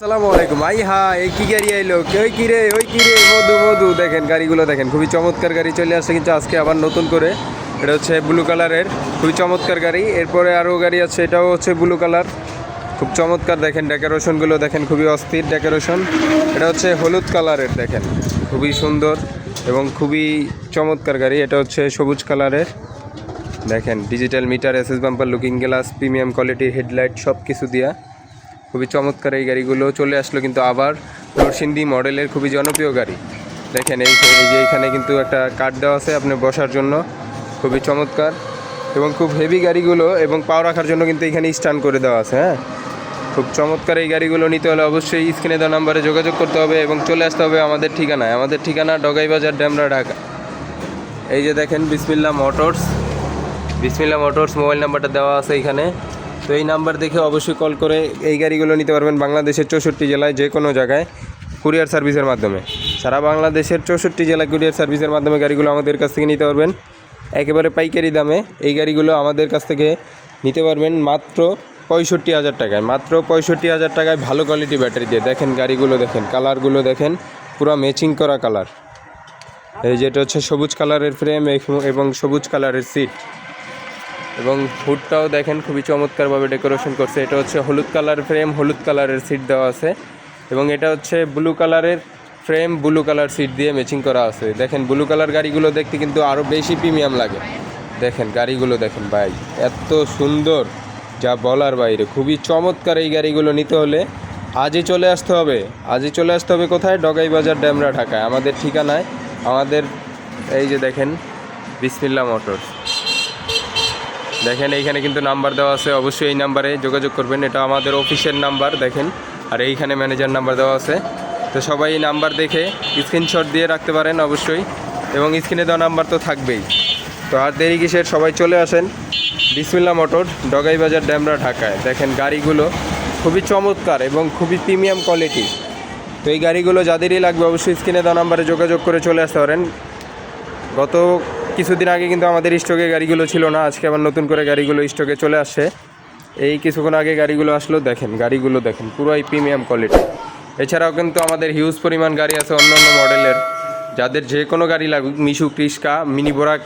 আসসালামু আলাইকুম। আই হা এই কি গাড়ি আইলো? ওই কি রে, ওই কি রে? মধু মধু। দেখেন, গাড়িগুলো দেখেন। খুবই চমৎকার গাড়ি চলে আসছে কিন্তু আজকে আবার নতুন করে। এটা হচ্ছে ব্লু কালারের খুবই চমৎকার গাড়ি। এরপরে আরও গাড়ি আছে, এটাও হচ্ছে ব্লু কালার খুব চমৎকার দেখেন ডেকোরেশনগুলো দেখেন, খুবই অস্থির ডেকোরেশন এটা হচ্ছে হলুদ কালারের দেখেন। খুবই সুন্দর এবং খুবই চমৎকার গাড়ি। এটা হচ্ছে সবুজ কালারের দেখেন digital meter SS bumper looking glass premium কোয়ালিটির হেডলাইট সব কিছু দিয়া। খুবই চমৎকার এই গাড়িগুলো চলে আসলো কিন্তু আবার নরসিংদী মডেলের খুবই জনপ্রিয় গাড়ি। দেখেন এই এই যে এখানে কিন্তু একটা কাঠ দেওয়া আছে আপনি বসার জন্য, খুবই চমৎকার এবং খুব হেভি গাড়িগুলো এবং পাও রাখার জন্য কিন্তু এখানে স্ট্যান্ড করে দেওয়া আছে হ্যাঁ? খুব চমৎকার এই গাড়িগুলো নিতে হলে অবশ্যই স্ক্রিনে দেওয়া নাম্বারে যোগাযোগ করতে হবে এবং চলে আসতে হবে আমাদের ঠিকানায়। আমাদের ঠিকানা ডগাইবাজার ড্যামরা ঢাকা। এই যে দেখেন বিসমিল্লা মোটরস বিসমিল্লা মোটরস মোবাইল নাম্বারটা দেওয়া আছে এখানে। তো এই নাম্বার দেখে অবশ্যই কল করে এই গাড়িগুলো নিতে পারবেন বাংলাদেশের চৌষট্টি জেলায় যে কোনো জায়গায় কুরিয়ার সার্ভিসের মাধ্যমে। সারা বাংলাদেশের চৌষট্টি জেলায় কুরিয়ার সার্ভিসের মাধ্যমে গাড়িগুলো আমাদের কাছ থেকে নিতে পারবেন। একেবারে পাইকারি দামে এই গাড়িগুলো আমাদের কাছ থেকে নিতে পারবেন মাত্র পঁয়ষট্টি হাজার টাকায়। মাত্র পঁয়ষট্টি হাজার টাকায় ভালো কোয়ালিটি ব্যাটারি দিয়ে। দেখেন গাড়িগুলো দেখেন কালারগুলো দেখেন, পুরো ম্যাচিং করা কালার এই যেটা হচ্ছে সবুজ কালারের ফ্রেম এবং সবুজ কালারের সিট এবং হুডটাও দেখেন খুবই চমৎকারভাবে ডেকোরেশন করছে। এটা হচ্ছে হলুদ কালার ফ্রেম, হলুদ কালারের সিট দেওয়া আছে এবং এটা হচ্ছে ব্লু কালারের ফ্রেম, ব্লু কালার সিট দিয়ে ম্যাচিং করা আছে। দেখেন, ব্লু কালার গাড়িগুলো দেখতে কিন্তু আরও বেশি প্রিমিয়াম লাগে। দেখেন, গাড়িগুলো দেখেন ভাই, এত সুন্দর, যা বলার বাইরে। খুবই চমৎকার এই গাড়িগুলো নিতে হলে আজই চলে আসতে হবে। আজই চলে আসতে হবে কোথায়? ডগাই বাজার, ড্যামরা ঢাকায়। আমাদের ঠিকানায় আমাদের এই যে দেখেন, বিসমিল্লা মোটরস। দেখেন, এইখানে কিন্তু নাম্বার দেওয়া আছে, অবশ্যই এই নাম্বারে যোগাযোগ করবেন। এটা আমাদের অফিসের নাম্বার, দেখেন। আর এইখানে ম্যানেজার নাম্বার দেওয়া আছে। তো সবাই এই নাম্বার দেখে স্ক্রিনশট দিয়ে রাখতে পারেন, অবশ্যই। এবং স্ক্রিনে দেওয়া নাম্বার তো থাকবেই। তো আর দেরি কিসের? সবাই চলে আসেন। বিসমিল্লা মোটর, ডগাই বাজার, ড্যামরা, ঢাকায়। দেখেন, গাড়িগুলো খুবই চমৎকার এবং খুবই প্রিমিয়াম কোয়ালিটি। তো এই গাড়িগুলো যাদেরই লাগবে, অবশ্যই স্ক্রিনে দেওয়া নাম্বারে যোগাযোগ করে চলে আসতে পারেন। গত কিছুদিন আগে কিন্তু আমাদের স্টকে গাড়িগুলো ছিল না, আজকে আবার নতুন করে গাড়িগুলো স্টকে চলে আসে এই কিছুক্ষণ আগে গাড়িগুলো আসলো, দেখেন, গাড়িগুলো দেখেন, পুরোই প্রিমিয়াম কোয়ালিটি এছাড়াও কিন্তু আমাদের হিউজ পরিমাণ গাড়ি আছে অন্য অন্য মডেলের যাদের যে কোনো গাড়ি লাগুক, মিশু, ক্রিস্কা, মিনি বোরাক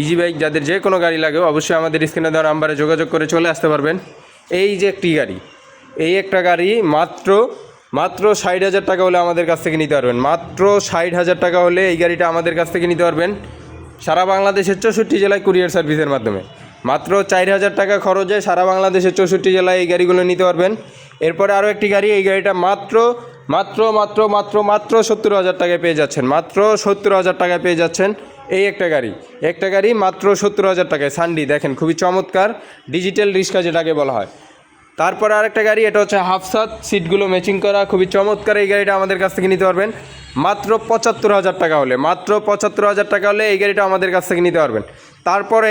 ইজি বাইক যাদের যে কোনো গাড়ি লাগে, অবশ্যই আমাদের স্ক্রিনে দেওয়া নাম্বারে যোগাযোগ করে চলে আসতে পারবেন। এই যে একটি গাড়ি, এই একটা গাড়ি মাত্র মাত্র ষাট হাজার টাকা হলে আমাদের কাছ থেকে নিতে পারবেন। মাত্র ষাট হাজার টাকা হলে এই গাড়িটা আমাদের কাছ থেকে নিতে পারবেন। সারা বাংলাদেশের চৌষট্টি জেলায় কুরিয়ার সার্ভিসের মাধ্যমে। মাত্র চার হাজার টাকা খরচে সারা বাংলাদেশের চৌষট্টি জেলায় এই গাড়িগুলো নিতে পারবেন। এরপরে আরও একটি গাড়ি, এই গাড়িটা মাত্র মাত্র মাত্র মাত্র মাত্র সত্তর হাজার টাকায় পেয়ে যাচ্ছেন। মাত্র সত্তর হাজার টাকায় পেয়ে যাচ্ছেন এই একটা গাড়ি। একটা গাড়ি মাত্র সত্তর হাজার টাকায়, সানডি, দেখেন, খুবই চমৎকার। ডিজিটাল রিক্সা যেটাকে বলা হয়। তারপরে আরেকটা গাড়ি, এটা হচ্ছে হাফসাত সিটগুলো ম্যাচিং করা, খুবই চমৎকার এই গাড়িটা আমাদের কাছ থেকে নিতে পারবেন। মাত্র পঁচাত্তর হাজার টাকা হলে, মাত্র পঁচাত্তর হাজার টাকা হলে এই গাড়িটা আমাদের কাছ থেকে নিতে পারবেন। তারপরে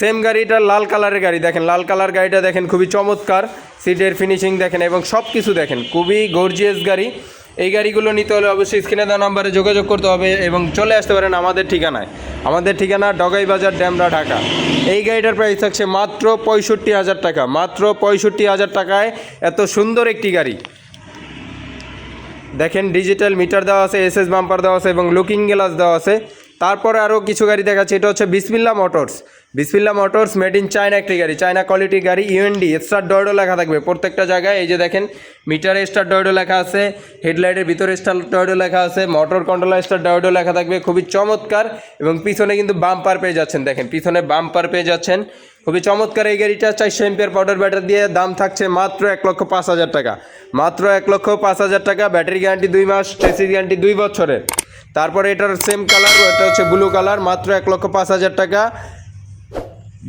সেম গাড়িটা লাল কালারের গাড়ি দেখেন, লাল কালার গাড়িটা দেখেন, খুবই চমৎকার। সিটের ফিনিশিং দেখেন এবং সব কিছু দেখেন, খুবই গর্জিয়াস গাড়ি। এই গাড়িগুলো নিতে হলে অবশ্যই স্ক্রিনে দেওয়া নাম্বারে যোগাযোগ করতে হবে এবং চলে আসতে পারেন আমাদের ঠিকানায়। আমাদের ঠিকানা ডগাই বাজার, ড্যামরা, ঢাকা। এই গাড়িটার প্রাইস থাকছে মাত্র পঁয়ষট্টি হাজার টাকা। মাত্র পঁয়ষট্টি হাজার টাকায় এত সুন্দর একটি গাড়ি। দেখেন ডিজিটাল মিটার দেওয়া আছে এসএস বাম্পার দেওয়া আছে এবং লুকিং গ্লাস দেওয়া আছে। তারপরে আরও কিছু গাড়ি দেখাচ্ছে, এটা হচ্ছে বিসমিল্লা motors. Bismillah motors made in China একটি গাড়ি, চায়না কোয়ালিটি গাড়ি ইউএনডি স্টার ডয়েডো লেখা থাকবে প্রত্যেকটা জায়গায়। এই যে দেখেন মিটারে স্টার ডয়েডো লেখা আছে হেডলাইটের ভিতরে স্টার ডয়েডো লেখা আছে মোটর কন্ট্রোলার স্টার ডয়েডো লেখা থাকবে, খুবই চমৎকার। এবং পিছনে কিন্তু বাম্পার পেয়ে যাচ্ছেন, দেখেন, পিছনে বাম্পার পেয়ে যাচ্ছেন। খুবই চমৎকার এই গাড়িটা, চারশো এমপিয়ার পাউডার ব্যাটারি দিয়ে দাম থাকছে মাত্র এক লক্ষ পাঁচ হাজার টাকা। মাত্র এক লক্ষ পাঁচ হাজার টাকা ব্যাটারি গ্যারান্টি দুই মাস ট্রেসিস গ্যারান্টি দুই বছরের। তারপরে এটার সেম কালার এটা হচ্ছে ব্লু কালার মাত্র এক লক্ষ পাঁচ হাজার টাকা।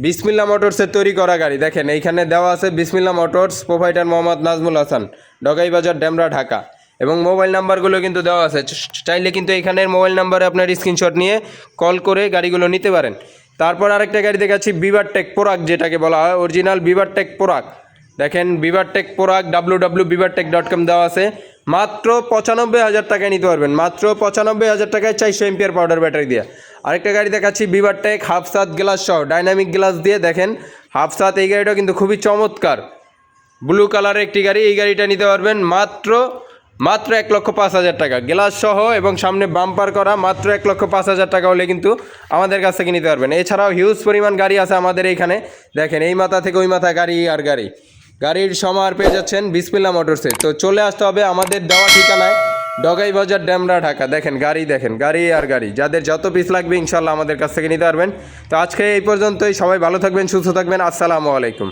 বিসমিল্লা মোটরসের তৈরি করা গাড়ি। দেখেন, এইখানে দেওয়া আছে বিসমিল্লা মোটরস, প্রোভাইডার মোহাম্মদ নাজমুল হাসান ডগাই বাজার, ডেমরা, ঢাকা। এবং মোবাইল নাম্বারগুলো কিন্তু দেওয়া আছে। চাইলে কিন্তু এখানের মোবাইল নাম্বারে আপনার স্ক্রিনশট নিয়ে কল করে গাড়িগুলো নিতে পারেন। তারপর আরেকটা গাড়ি দেখাচ্ছি বিভার টেক পোরাক যেটাকে বলা হয় অরিজিনাল বিভার টেক পোরাক দেখেন Beaver Tech পোরাক W W Beaver Tech dot com দেওয়া আছে। মাত্র পঁচানব্বই হাজার টাকায় নিতে পারবেন। মাত্র পঁচানব্বই হাজার টাকায় চারশো এমপিয়ার পাউডার ব্যাটারি দিয়ে। আরেকটা গাড়ি দেখাচ্ছি বিভার টেক হাফ সাত গ্লাস সহ। ডাইনামিক গ্লাস দিয়ে দেখেন হাফ সাত এই গাড়িটা কিন্তু খুবই চমৎকার। ব্লু কালারের একটি গাড়ি, এই গাড়িটা নিতে পারবেন মাত্র মাত্র এক লক্ষ পাঁচ হাজার টাকা। গ্লাস সহ এবং সামনে বাম্পার করা মাত্র এক লক্ষ পাঁচ হাজার টাকা হলে কিন্তু আমাদের কাছ থেকে নিতে পারবেন। এছাড়াও হিউজ পরিমাণ গাড়ি আছে আমাদের এইখানে দেখেন, এই মাথা থেকে ওই মাথা গাড়ি আর গাড়ি। গাড়ির সমার পেয়ে যাচ্ছেন বিসমিল্লা মোটরসে। তো চলে আসতে হবে আমাদের দেওয়া ঠিকানায়, ডগাই বাজার ড্যামরা ঢাকা। দেখেন, গাড়ি দেখেন, গাড়ি আর গাড়ি। যাদের যত পিস লাগবে ইনশাল্লাহ আমাদের কাছ থেকে নিতে পারবেন। তো আজকে এই পর্যন্তই, সবাই ভালো থাকবেন, সুস্থ থাকবেন, আসসালামু আলাইকুম।